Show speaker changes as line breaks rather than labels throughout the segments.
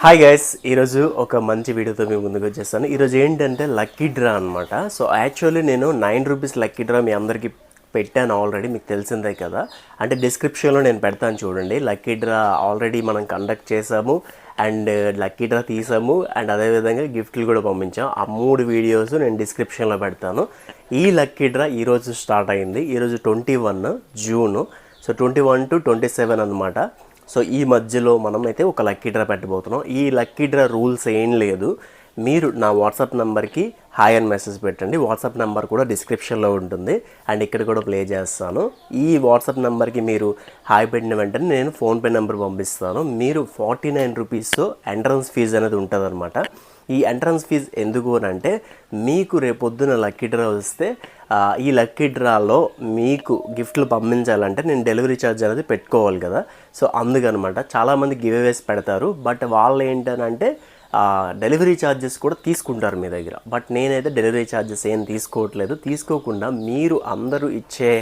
Hi guys ఈరోజు ఒక మంచి వీడియోతో మేము ముందుకు వచ్చేస్తాను. ఈరోజు ఏంటంటే లక్కీ డ్రా అనమాట సో యాక్చువల్లీ నేను నైన్ రూపీస్ లక్కీ డ్రా మీ అందరికీ పెట్టాను ఆల్రెడీ మీకు తెలిసిందే కదా. అంటే డిస్క్రిప్షన్లో నేను పెడతాను చూడండి. లక్కీ డ్రా ఆల్రెడీ మనం కండక్ట్ చేసాము అండ్ లక్కీ డ్రా తీసాము అండ్ అదేవిధంగా గిఫ్ట్లు కూడా పంపించాం. ఆ మూడు వీడియోస్ నేను డిస్క్రిప్షన్లో పెడతాను. ఈ లక్కీ డ్రా ఈరోజు స్టార్ట్ అయింది. ఈరోజు twenty one June. So twenty one to twenty seven అనమాట సో ఈ మధ్యలో మనం అయితే ఒక లక్కీ డ్రా పెట్టబోతున్నాం. ఈ లక్కీ డ్రా రూల్స్ ఏం లేదు. మీరు నా వాట్సాప్ నెంబర్కి హాయ్ అని మెసేజ్ పెట్టండి. వాట్సాప్ నెంబర్ కూడా డిస్క్రిప్షన్లో ఉంటుంది. అండ్ ఇక్కడ కూడా ప్లే చేస్తాను. ఈ వాట్సాప్ నెంబర్కి మీరు హాయ్ పెట్టిన వెంటనే నేను ఫోన్పే నెంబర్ పంపిస్తాను. మీరు ఫార్టీ నైన్ రూపీస్తో ఎంట్రన్స్ ఫీజు అనేది ఉంటుంది ఈ ఎంట్రన్స్ ఫీజు ఎందుకు అని అంటే మీకు రేపొద్దున లక్కీ డ్రా వస్తే ఈ లక్కీ డ్రాలో మీకు గిఫ్ట్లు పంపించాలంటే నేను డెలివరీ ఛార్జ్ అనేది పెట్టుకోవాలి కదా. సో అందుకనమాట చాలామంది గివ్ అవేస్ పెడతారు. బట్ వాళ్ళు ఏంటనంటే డెలివరీ ఛార్జెస్ కూడా తీసుకుంటారు మీ దగ్గర. బట్ నేనైతే డెలివరీ ఛార్జెస్ ఏం తీసుకోవట్లేదు. తీసుకోకుండా మీరు అందరూ ఇచ్చే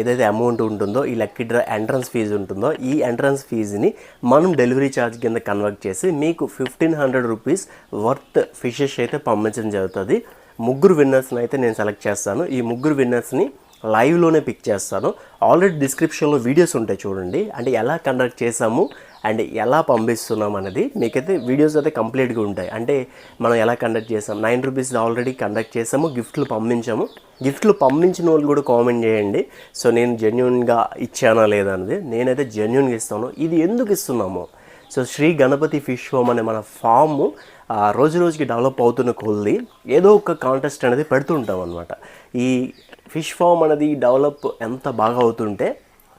ఏదైతే అమౌంట్ ఉంటుందో ఈ లక్కీ డ్రా ఎంట్రన్స్ ఫీజు ఉంటుందో ఈ ఎంట్రన్స్ ఫీజుని మనం డెలివరీ ఛార్జ్ కింద కన్వర్ట్ చేసి మీకు fifteen hundred rupees worth fishes అయితే పంపించడం జరుగుతుంది. ముగ్గురు విన్నర్స్ని అయితే నేను సెలెక్ట్ చేస్తాను. ఈ ముగ్గురు విన్నర్స్ని లైవ్లోనే పిక్ చేస్తాను. ఆల్రెడీ డిస్క్రిప్షన్లో వీడియోస్ ఉంటాయి చూడండి. అంటే ఎలా కండక్ట్ చేసాము అండ్ ఎలా పంపిస్తున్నాం అనేది మీకైతే వీడియోస్ అయితే కంప్లీట్గా ఉంటాయి. అంటే మనం ఎలా కండక్ట్ చేసాం నైన్ రూపీస్ ఆల్రెడీ కండక్ట్ చేసాము గిఫ్ట్లు పంపించాము. గిఫ్ట్లు పంపించిన వాళ్ళు కూడా కామెంట్ చేయండి. సో నేను జెన్యున్గా ఇచ్చానా లేదా అనేది నేనైతే జెన్యున్గా ఇస్తాను. ఇది ఎందుకు ఇస్తున్నాము? So Shri Ganapati fish home అనే మన ఫామ్ రోజు రోజుకి డెవలప్ అవుతున్న కొద్ది ఏదో ఒక కాంటెస్ట్ అనేది పెడుతుంటాం అనమాట ఈ ఫిష్ ఫామ్ అనేది డెవలప్ ఎంత బాగా అవుతుంటే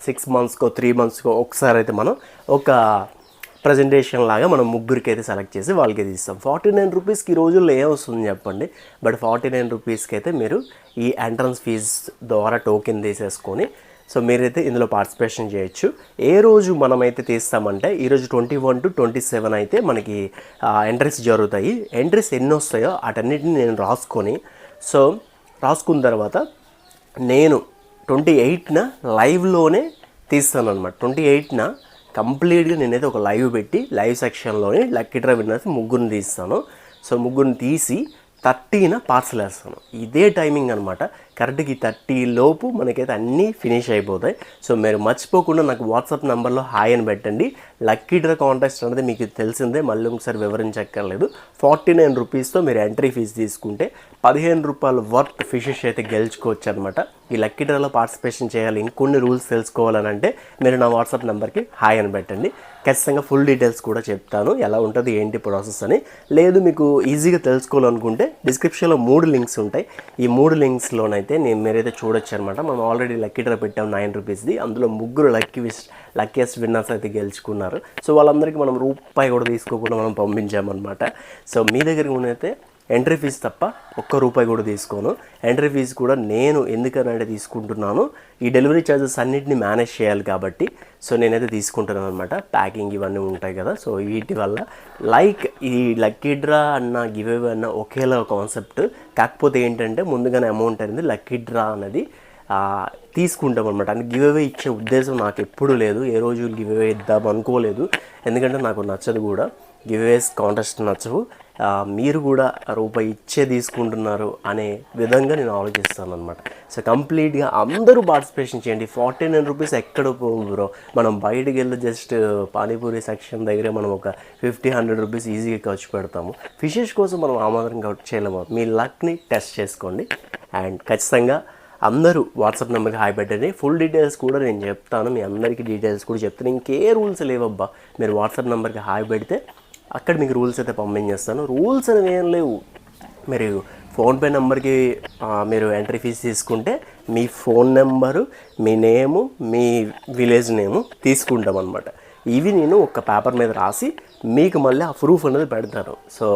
సిక్స్ మంత్స్కో త్రీ మంత్స్కో ఒకసారి అయితే మనం ఒక ప్రజెంటేషన్ లాగా మనం ముగ్గురికి అయితే సెలెక్ట్ చేసి వాళ్ళకి అయితే ఇస్తాం. ఫార్టీ నైన్ రూపీస్కి ఈ రోజుల్లో ఏ వస్తుంది చెప్పండి. బట్ ఫార్టీ నైన్ రూపీస్కి అయితే మీరు ఈ ఎంట్రన్స్ ఫీజ్ ద్వారా టోకెన్ తీసేసుకొని సో మీరైతే ఇందులో పార్టిసిపేషన్ చేయొచ్చు. ఏ రోజు మనమైతే తీస్తామంటే ఈరోజు twenty one to twenty seven అయితే మనకి ఎంట్రీస్ జరుగుతాయి. ఎంట్రీస్ ఎన్ని వస్తాయో వాటన్నిటిని నేను రాసుకొని సో రాసుకున్న తర్వాత నేను ట్వంటీ ఎయిట్న లైవ్లోనే తీస్తాను అనమాట ట్వంటీ ఎయిట్న కంప్లీట్గా నేనైతే ఒక లైవ్ పెట్టి లైవ్ సెక్షన్లోనే లక్కీ డ్రా విన్నర్స్ ముగ్గురిని తీస్తాను. సో ముగ్గురిని తీసి థర్టీన పార్సల్ వేస్తాను. ఇదే టైమింగ్ అనమాట కరెక్ట్గా ఈ థర్టీ లోపు మనకైతే అన్నీ ఫినిష్ అయిపోతాయి. సో మీరు మర్చిపోకుండా నాకు వాట్సాప్ నెంబర్లో హాయ్ అని పెట్టండి. లక్కీ డ్రా కాంటెస్ట్ అనేది మీకు తెలిసిందే మళ్ళీ ఒకసారి వివరించక్కర్లేదు. ఫార్టీ నైన్ రూపీస్తో మీరు ఎంట్రీ ఫీజు తీసుకుంటే పదిహేను రూపాయల వర్త్ ఫిషెస్ అయితే గెలుచుకోవచ్చు అనమాట ఈ లక్కీ డ్రాలో పార్టిసిపేషన్ చేయాలి ఇంకొన్ని రూల్స్ తెలుసుకోవాలని అంటే మీరు నా వాట్సాప్ నెంబర్కి హాయ్ అని పెట్టండి. ఖచ్చితంగా ఫుల్ డీటెయిల్స్ కూడా చెప్తాను ఎలా ఉంటుంది ఏంటి ప్రాసెస్ అని. లేదు మీకు ఈజీగా తెలుసుకోవాలనుకుంటే డిస్క్రిప్షన్లో మూడు లింక్స్ ఉంటాయి. ఈ మూడు లింక్స్లోనైతే అయితే నేను మీరైతే చూడొచ్చు అనమాట మనం ఆల్రెడీ లక్కీ డ్రా పెట్టాం నైన్ రూపీస్ది అందులో ముగ్గురు లక్కీ విస్ లక్కీయెస్ట్ విన్నర్స్ అయితే గెలుచుకున్నారు. సో వాళ్ళందరికీ మనం రూపాయి కూడా తీసుకోకుండా మనం పంపించామన్నమాట సో మీ దగ్గర ఉన్నైతే ఎంట్రీ ఫీజు తప్ప ఒక్క రూపాయి కూడా తీసుకోను. ఎంట్రీ ఫీజు కూడా నేను ఎందుకనంటే తీసుకుంటున్నాను. ఈ డెలివరీ ఛార్జెస్ అన్నింటినీ మేనేజ్ చేయాలి కాబట్టి. సో నేనైతే తీసుకుంటున్నాను అనమాట ప్యాకింగ్ ఇవన్నీ ఉంటాయి కదా. సో వీటి వల్ల లైక్ ఈ లక్కీ డ్రా అన్న గివ్ అవే అన్న ఒకేలా కాన్సెప్ట్ కాకపోతే ఏంటంటే ముందుగానే అమౌంట్ అనేది లక్కీ డ్రా అనేది తీసుకుంటాం అనమాట అంటే గివ్ అవే ఇచ్చే ఉద్దేశం నాకు ఎప్పుడు లేదు. ఏ రోజు గివ్ అవే ఇద్దాం అనుకోలేదు. ఎందుకంటే నాకు నచ్చదు కూడా. గివ్ అవేస్ కాంటెస్ట్ నచ్చవు. మీరు కూడా రూపాయి ఇచ్చే తీసుకుంటున్నారు అనే విధంగా నేను ఆలోచిస్తాను అనమాట సో కంప్లీట్గా అందరూ పార్టిసిపేషన్ చేయండి. ఫార్టీ నైన్ రూపీస్ ఎక్కడ పోవు బ్రో మనం బయటకు వెళ్ళి జస్ట్ పానీపూరి సెక్షన్ దగ్గర మనం ఒక ఫిఫ్టీ హండ్రెడ్ రూపీస్ ఈజీగా ఖర్చు పెడతాము. ఫిషెస్ కోసం మనం ఆ ఖర్చు చేయలేము. మీ లక్ని టెస్ట్ చేసుకోండి. అండ్ ఖచ్చితంగా అందరూ వాట్సాప్ నెంబర్కి హాయ్ పెట్టండి. ఫుల్ డీటెయిల్స్ కూడా నేను చెప్తాను. మీ అందరికీ డీటెయిల్స్ కూడా చెప్తాను. ఇంకే రూల్స్ లేవబ్బా. మీరు వాట్సాప్ నెంబర్కి హాయ్ పెడితే అక్కడ మీకు రూల్స్ అయితే పంపించేస్తాను. రూల్స్ అనేవి ఏం లేవు. మీరు ఫోన్పే నెంబర్కి మీరు ఎంట్రీ ఫీజు తీసుకుంటే మీ ఫోన్ నెంబరు మీ నేము మీ విలేజ్ నేము తీసుకుంటాం అనమాట ఇవి నేను ఒక పేపర్ మీద రాసి మీకు మళ్ళీ ఆ ప్రూఫ్ అనేది పెడతాను. సో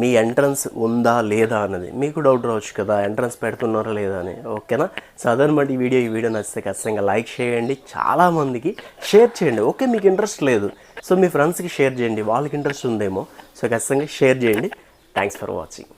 మీ ఎంట్రన్స్ ఉందా లేదా అన్నది. మీకు డౌట్ రావచ్చు కదా ఎంట్రన్స్ పెడుతున్నారా లేదా అని. ఓకేనా సో అదనమాట ఈ వీడియో ఈ వీడియో నచ్చితే ఖచ్చితంగా లైక్ చేయండి. చాలామందికి షేర్ చేయండి. ఓకే మీకు ఇంట్రెస్ట్ లేదు. సో మీ ఫ్రెండ్స్కి షేర్ చేయండి. వాళ్ళకి ఇంట్రెస్ట్ ఉందేమో. సో ఖచ్చితంగా షేర్ చేయండి. Thanks for watching